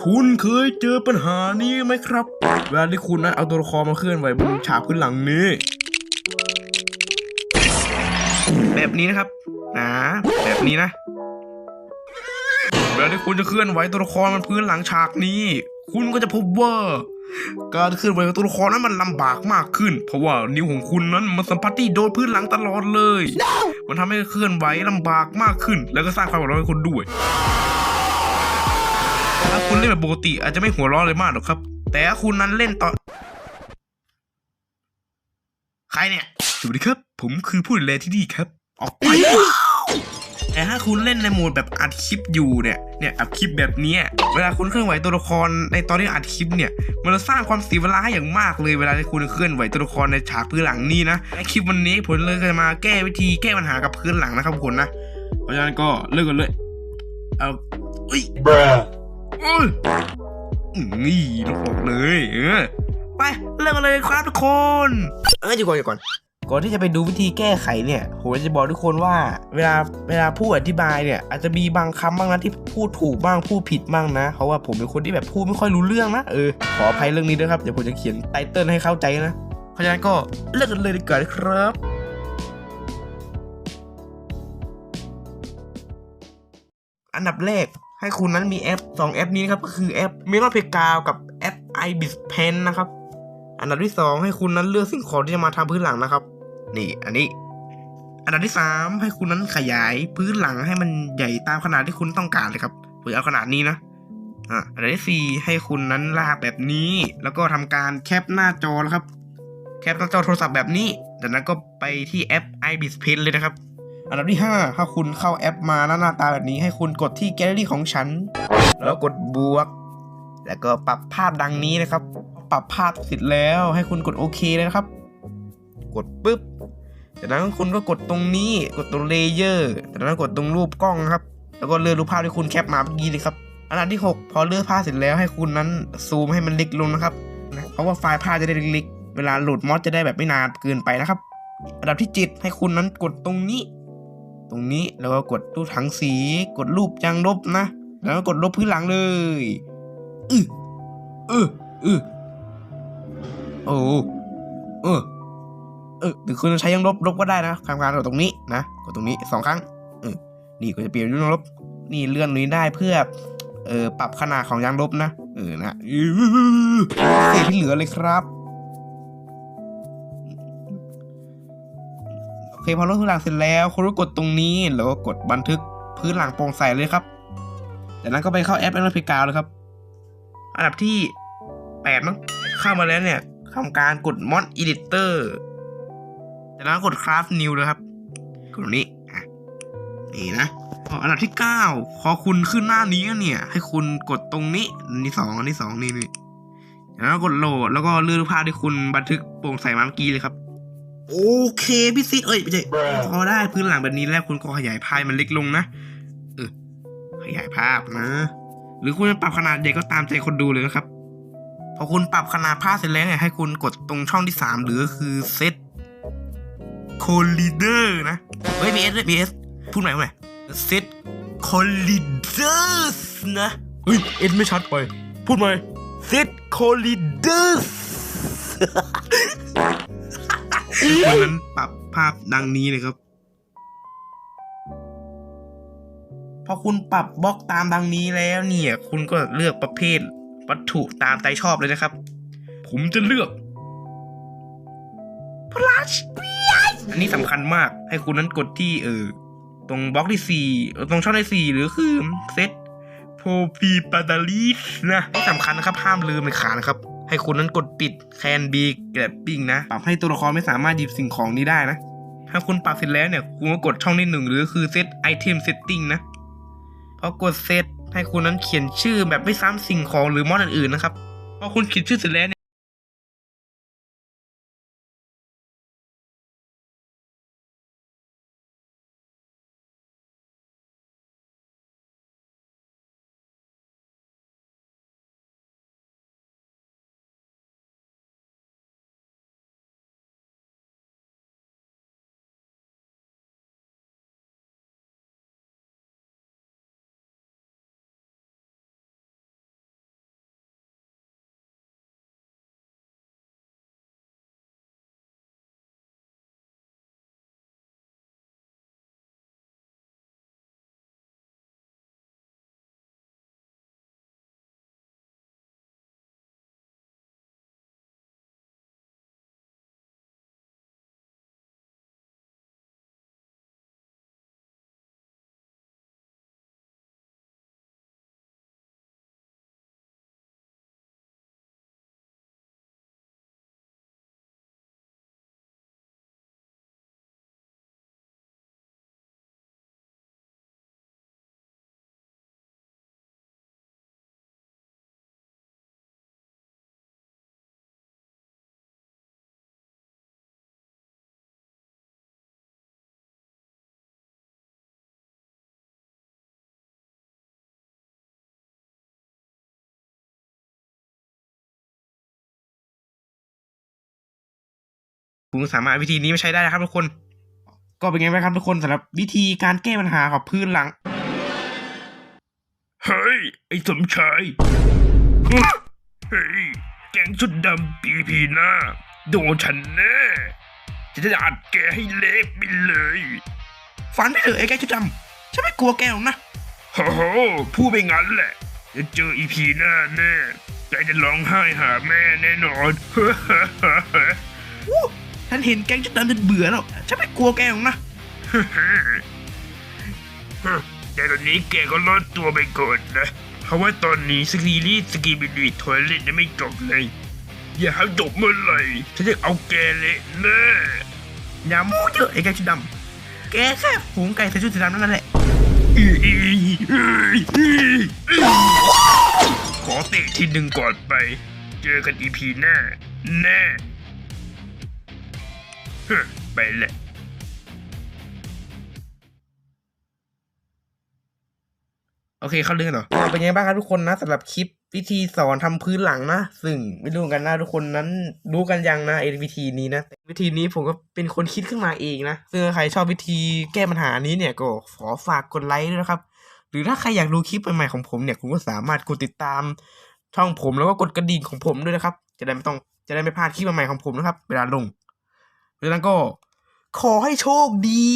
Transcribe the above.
คุณเคยเจอปัญหานี้ไหมครับ เวลาที่คุณนั้นเอาตัวละครมาเคลื่อนไหวบนฉากพื้นหลังนี้ แบบนี้นะครับนะแบบนี้นะ เวลาที่คุณจะเคลื่อนไหวตัวละครมันพื้นหลังฉากนี้ คุณก็จะพบว่าการเคลื่อนไหวของตัวละครนั้นมันลำบากมากขึ้น เพราะว่านิ้วของคุณนั้นมันสัมผัสที่โดนพื้นหลังตลอดเลย มันทำให้เคลื่อนไหวลำบากมากขึ้น แล้วก็สร้างความหัวเราะให้คุณด้วย ถ้าคุณเล่นแบบปกติ อาจจะไม่หัวเราะเลยมากหรอกครับ แต่ถ้าคุณนั้นเล่นตอน ใครเนี่ย สวัสดีครับ ผมคือผู้ดูแลที่นี่ครับ ออกไปแต่ถ้าคุณเล่นในโหมดแบบอัดคลิปอยู่เนี่ย เนี่ยอัดคลิปแบบเนี้ยเวลาคุณเคลื่อนไหวตัวละครในตอนที่อัดคลิปเนี่ย มันจะสร้างความเสียเวลาให้อย่างมากเลยเวลาที่คุณเคลื่อนไหวตัวละครในฉากพื้นหลังนี้นะในคลิปวันนี้ผมเลยจะมาแก้วิธีแก้ปัญหากับพื้นหลังนะครับทุกคนนะ เพราะฉะนั้นก็เลิกกันเลย เอาอุ้ย Bruh. โอ้ย นี่ต้องออกเลยเออไปเริ่มกันเลยครับทุกคน เออเดี๋ยวก่อนเดี๋ยวก่อนก่อนที่จะไปดูวิธีแก้ไขเนี่ยผมจะบอกทุกคนว่า เวลาเวลาพูดอธิบายเนี่ย อาจจะมีบางคำบ้างนะที่พูดถูกบ้างพูดผิดบ้างนะ เพราะว่าผมเป็นคนที่แบบพูดไม่ค่อยรู้เรื่องนะเออขออภัยเรื่องนี้ด้วยครับเดี๋ยวผมจะเขียนไตเติ้ลให้เข้าใจนะเพราะฉะนั้นก็เริ่มกันเลยดีกว่านะครับอันดับแรก ให้คุณนั้นมีแอป 2 แอปนี้นะครับก็คือแอป m e l o n p a y g a กับแอป iBis Pen นะครับ อันดับที่ 2 ให้คุณนั้นเลือกสิ่งของที่จะมาทำพื้นหลังนะครับ นี่อันนี้ อันดับที่ 3 ให้คุณนั้นขยายพื้นหลังให้มันใหญ่ตามขนาดที่คุณต้องการเลยครับผมเอาขนาดนี้นะอะอันดับที่ 4 ให้คุณนั้นลากแบบนี้ แล้วก็ทำการแคปหน้าจอนะครับ แคปหน้าจอโทรศัพท์แบบนี้จากนั้นก็ไปที่แอป iBis Pen เลยนะครับ อันดับที่ 5 ถ้าคุณเข้าแอปมาแล้วหน้าตาแบบนี้ให้คุณกดที่แกลเลอรี่ของฉัน แล้วกดบวก แล้วก็ปรับภาพดังนี้นะครับ ปรับภาพเสร็จแล้วให้คุณกดโอเคเลยนะครับ กดปุ๊บจากนั้นคุณก็กดตรงนี้กดตรงเลเยอร์จากนั้นกดตรงรูปกล้องนะครับ แล้วก็เลือกรูปภาพที่คุณแคปมาเมื่อกี้เลยครับ อันดับที่ 6 พอเลือกภาพเสร็จแล้วให้คุณนั้นซูมให้มันเล็กลงนะครับเพราะว่าไฟล์ภาพจะได้เล็กๆเวลาโหลดมอดจะได้แบบไม่นานเกินไปนะครับ อันดับที่ 7 ให้คุณนั้นกดตรงนี้ ตรงนี้แล้วก็กดรูปถังสี กดรูปยังลบนะ แล้วก็กดลบพื้นหลังเลยอือเออเออโอ้เออเออหรือคุณจะใช้ยังลบลบก็ได้นะทำการกดตรงนี้นะกดตรงนี้สองครั้งเออนี่ก็จะเปลี่ยนเป็นยังลบ นี่เลื่อนนี้ได้เพื่อเออปรับขนาดของยางลบนะเออนะอื้อเศษที่เหลือเลยครับ เคพอลบพื้นหลังเสร็จแล้วคุณก็กดตรงนี้แล้วก็กดบันทึกพื้นหลังโปร่งใสเลยครับจากนั้นก็ไปเข้าแอปแอปพลิกาเลยครับ อันดับที่แปดมั้งเข้ามาแล้วเนี่ยทำการกด mod editor จากนั้นกด craft new เลยครับกดตรงนี้นี่นะอันดับที่เก้าพอคุณขึ้นหน้านี้เนี่ย ให้คุณกดตรงนี้อันที่สองอันที่สองนี่นี่จากนั้นกดโหลดแล้วก็เลือนรูปภาพที่คุณบันทึกโปร่งใสมาเมื่อกี้เลยครับ โอเคพี่ซิเอ้ยไม่ใช่ Bruh. พอได้พื้นหลังแบบนี้แล้วคุณก็ขยายภาพให้มันเล็กลงนะเออขยายภาพนะ หรือคุณจะปรับขนาดใหญ่ก็ตามใจคนดูเลยนะครับ พอคุณปรับขนาดภาพเสร็จแล้วเนี่ยให้คุณกดตรงช่องที่สามหรือก็คือเซตโคลิเดอร์นะเฮ้ย BS ด้วย BS พูดใหม่พูดใหม่เซตโคลิเดอร์นะเฮ้ยเอ็นไม่ชัดไป พูดใหม่เซตโคลิเดอร์ ดังนั้นปรับภาพดังนี้เลยครับ พอคุณปรับบล็อกตามดังนี้แล้วเนี่ย คุณก็เลือกประเภทวัตถุตามใจชอบเลยนะครับ ผมจะเลือกพลัสอันนี้สำคัญมากให้คุณนั้นกดที่เออตรงบล็อกที่สี่ตรงช่องที่สี่หรือคือเซตโพฟีปาตาลีสนะที่สำคัญนะครับ ห้ามลืมเลยขานะครับ ให้คุณนั้นกดปิดแคนบีแกลบปิ้งนะปรับให้ตัวละครไม่สามารถหยิบสิ่งของนี้ได้นะ ถ้าคุณปรับเสร็จแล้วเนี่ยคุณก็กดช่องที่หนึ่งหรือคือเซตไอเทมเซตติ้งนะพอกดเซตให้คุณนั้นเขียนชื่อแบบไม่ซ้ำสิ่งของหรือมอดอื่นๆนะครับพอคุณเขียนชื่อเสร็จแล้ว คุณสามารถวิธีนี้มาใช้ได้นะครับทุกคน ก็เป็นไงบ้างครับทุกคนสำหรับวิธีการแก้ปัญหาของพื้นหลัง เฮ้ย ไอ้สมชาย เฮ้ย แกงชุดดำปีพีหน้า โดนฉันแน่จะจะอัดแกให้เละไปเลยฝันไปเถอะไอ้แกชุดดำฉันไม่กลัวแกหรอกนะโอ้โหพูดไปงั้นแหละ จะเจออีพีหน้าแน่ใจจะร้องไห้หาแม่แน่นอนวู้ ฉันเห็นแกงชุดดำจนเบื่อแล้วฉันไม่กลัวแกหรอกนะแต่ตอนนี้แกก็รอดตัวไปก่อนนะ เพราะว่าตอนนี้สกีรีสกีบิดีทอยเล็ตยังไม่จบเลย อย่าให้จบเมื่อไหร่ฉันจะเอาแกเละแน่อย่าโม้เยอะไอ้แกชุดดำแกแค่ฝูงไก่ใส่ชุดสีดำนั่นแหละขอเตะทีหนึ่งก่อนไป เจอกันอีพีหน้าแน่เฮ้อ ไปแหละโอเค เข้าเรื่องเหรอเป็นยังไงบ้างครับทุกคนนะสำหรับคลิปวิธีสอนทำพื้นหลังนะ ซึ่งไม่รู้กันนะทุกคนนั้นรู้กันยังนะไอ้วิธีนี้นะ วิธีนี้ผมก็เป็นคนคิดขึ้นมาเองนะซึ่งใครชอบวิธีแก้ปัญหานี้เนี่ยก็ขอฝากกดไลค์ด้วยนะครับ หรือถ้าใครอยากดูคลิปใหม่ๆของผมเนี่ยคุณก็สามารถกดติดตาม ช่องผมแล้วก็กดกระดิ่งของผมด้วยนะครับ จะได้ไม่ต้องจะได้ไม่พลาดคลิปใหม่ๆของผมนะครับ เวลาลง ดังนั้นก็ขอให้โชคดี